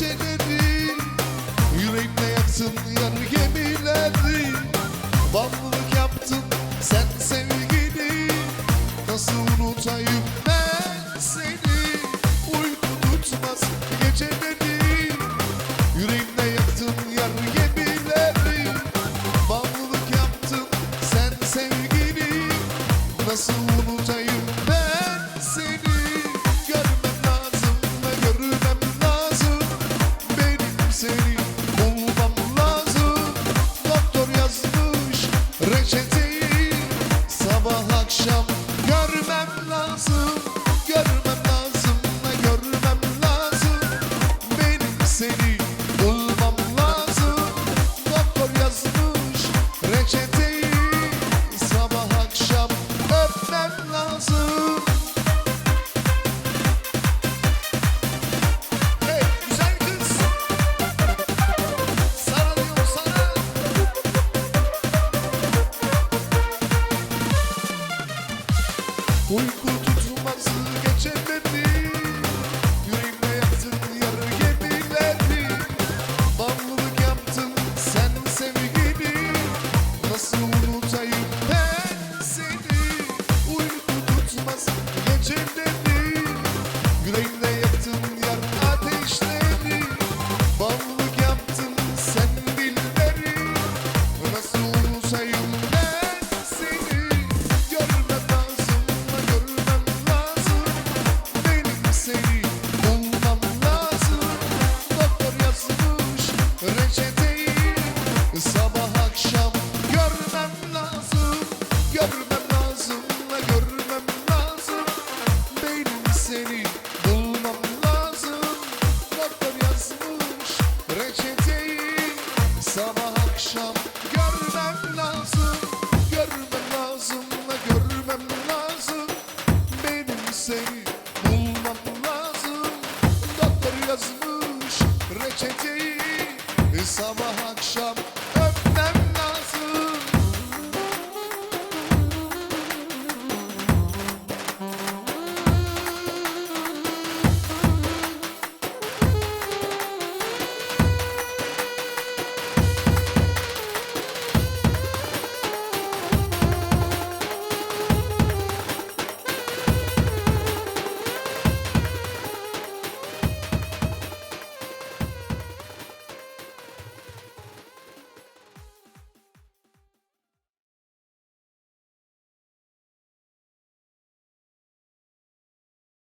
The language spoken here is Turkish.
geceleri Yüreğimle yaktın yar gemileri. Bağımlılık yaptın sen sevgili Nasıl unutayım ben seni? Uyku tutmaz geceleri Yüreğimle yaktın yar gemileri. Bağımlılık yaptın sen sevgili Nasıl Uyku tutulmaz geçer beni Yüreğimde yaktın yarı gemileri Bağımlılık yaptın sen sevgini Nasıl unutayım ben seni? Uyku tutmaz geçer Sabah akşam